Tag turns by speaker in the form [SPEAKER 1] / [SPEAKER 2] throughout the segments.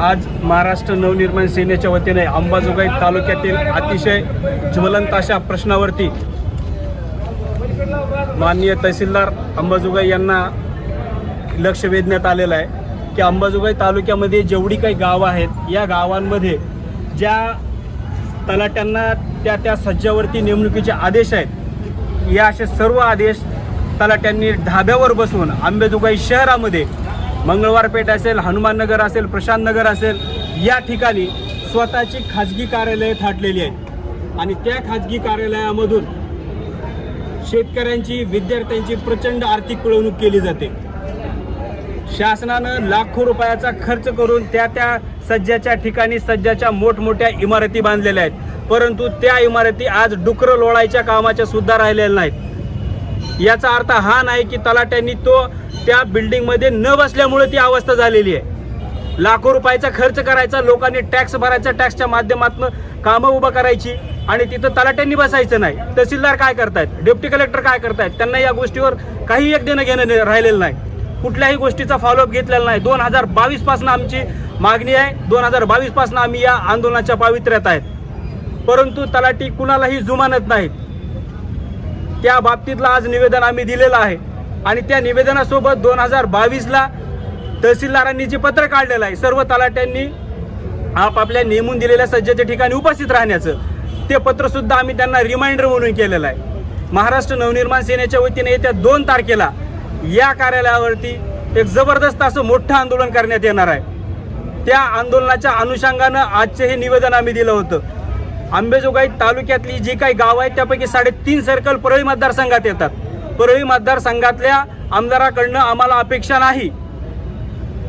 [SPEAKER 1] आज महाराष्ट्र नवनिर्माण सेनेच्या वतीने अंबाजोगाई तालुक्यातील अतिशय ज्वलंत अशा प्रश्नावरती माननीय तहसीलदार अंबाजोगाई यांना लक्ष वेधण्यात आलेलं आहे की अंबाजोगाई तालुक्यामध्ये जेवढी काही गावं आहेत या गावांमध्ये ज्या तलाट्यांना त्या त्या सज्जावरती नेमणुकीचे आदेश आहेत या असे सर्व आदेश तलाट्यांनी ढाब्यावर बसवून अंबाजोगाई शहरामध्ये मंगळवारपेठ असेल हनुमाननगर असेल प्रशांतनगर असेल या ठिकाणी स्वतःची खाजगी कार्यालये थाटलेली आहेत. आणि त्या खाजगी कार्यालयामधून शेतकऱ्यांची विद्यार्थ्यांची प्रचंड आर्थिक पिळवणूक केली जाते. शासनानं लाखो रुपयाचा खर्च करून त्या त्या सज्जाच्या ठिकाणी सज्जाच्या मोठमोठ्या इमारती बांधलेल्या आहेत. परंतु त्या इमारती आज डुकरं लोळायच्या कामाच्या सुद्धा राहिलेल्या नाहीत. याचा अर्थ हा नाही की तलाट्यांनी तो त्या बिल्डिंगमध्ये न बसल्यामुळे ती अवस्था झालेली आहे. लाखो रुपयाचा खर्च करायचा लोकांनी टॅक्स भरायचा टॅक्सच्या माध्यमातून कामं उभं करायची आणि तिथं तलाट्यांनी बसायचं नाही. तहसीलदार काय करतायत? डेप्टी कलेक्टर काय करतायत? त्यांना या गोष्टीवर काही एक देणं घेणं राहिलेलं नाही. कुठल्याही गोष्टीचा फॉलोअप घेतलेला नाही. दोन हजार बावीसपासून आमची मागणी आहे. दोन हजार बावीसपासून आम्ही या आंदोलनाच्या पावित्र्यात आहेत. परंतु तलाठी कुणालाही जुमानत नाहीत. त्या बाबतीतलं आज निवेदन आम्ही दिलेलं आहे. आणि त्या निवेदनासोबत दोन हजार बावीसला तहसीलदारांनी जे पत्र काढलेलं आहे सर्व तलाट्यांनी आपापल्या नेमून दिलेल्या सज्जाच्या ठिकाणी उपस्थित राहण्याचं ते पत्रसुद्धा आम्ही त्यांना रिमाइंडर म्हणून केलेलं आहे. महाराष्ट्र नवनिर्माण सेनेच्या वतीने येत्या दोन तारखेला या कार्यालयावरती एक जबरदस्त असं मोठं आंदोलन करण्यात येणार आहे. त्या आंदोलनाच्या अनुषंगानं आजचे हे निवेदन आम्ही दिलं होतं. आंबेजोगाई तालुक्यातली जी काही गावं आहेत त्यापैकी साडेतीन सर्कल परळी मतदारसंघात येतात. परळी मतदारसंघातल्या आमदाराकडनं आम्हाला अपेक्षा नाही.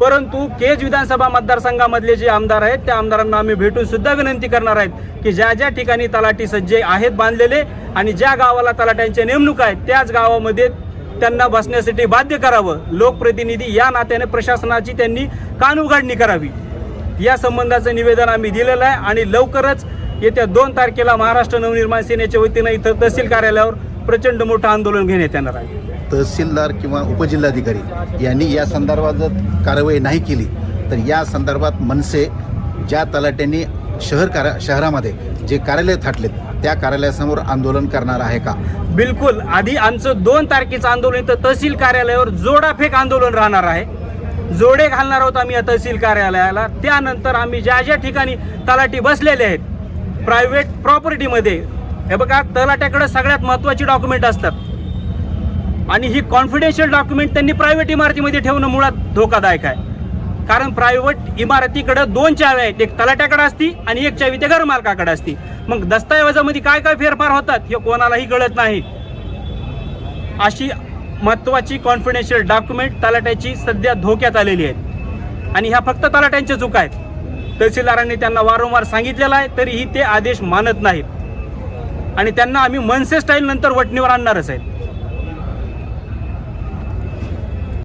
[SPEAKER 1] परंतु केज विधानसभा मतदारसंघामधले जे आमदार आहेत त्या आमदारांना आम्ही भेटून सुद्धा विनंती करणार आहेत की ज्या ज्या ठिकाणी तलाठी सज्जे आहेत बांधलेले आणि ज्या गावाला तलाट्यांच्या नेमणूक आहेत त्याच गावामध्ये त्यांना बसण्यासाठी बाध्य करावं. लोकप्रतिनिधी या नात्याने प्रशासनाची त्यांनी कानउघाडणी करावी. या संबंधाचं निवेदन आम्ही दिलेलं आहे आणि लवकरच येत्या दोन तारखेला महाराष्ट्र नवनिर्माण सेनेच्या वतीनं इथं तहसील कार्यालयावर प्रचंड मोठं आंदोलन घेण्यात येणार आहे.
[SPEAKER 2] तहसीलदार किंवा उपजिल्हाधिकारी यांनी या संदर्भात जर कारवाई नाही केली तर या संदर्भात मनसे ज्या तलाट्यांनी शहर कार्या शहरामध्ये जे कार्यालय थाटलेत त्या कार्यालयासमोर आंदोलन करणार आहे का?
[SPEAKER 1] बिलकुल. आधी आमचं दोन तारखेचं आंदोलन इथं तहसील कार्यालयावर जोडाफेक आंदोलन राहणार आहे. जोडे घालणार आहोत आम्ही या तहसील कार्यालयाला. त्यानंतर आम्ही ज्या ज्या ठिकाणी तलाठी बसलेले आहेत प्रायव्हेट प्रॉपर्टीमध्ये हे बघा तलाट्याकडे सगळ्यात महत्त्वाची डॉक्युमेंट असतात. आणि ही कॉन्फिडेन्शियल डॉक्युमेंट त्यांनी प्रायव्हेट इमारतीमध्ये ठेवणं मुळात धोकादायक आहे. कारण प्रायव्हेट इमारतीकडे दोन चाव्या आहेत. एक तलाट्याकडे असती आणि एक चावी त्या घरमालकाकडे असती. मग दस्तऐवजामध्ये काय काय फेरफार होतात हे कोणालाही कळत नाही. अशी महत्त्वाची कॉन्फिडेन्शियल डॉक्युमेंट तलाट्याची सध्या धोक्यात आलेली आहेत आणि ह्या फक्त तलाट्यांच्या चुका आहेत. तहसीलदारांनी त्यांना वारंवार सांगितलेलं आहे तरीही ते आदेश मानत नाहीत. आणि त्यांना आम्ही मनसे स्टाईल नंतर वटणीवर आणणारच आहेत.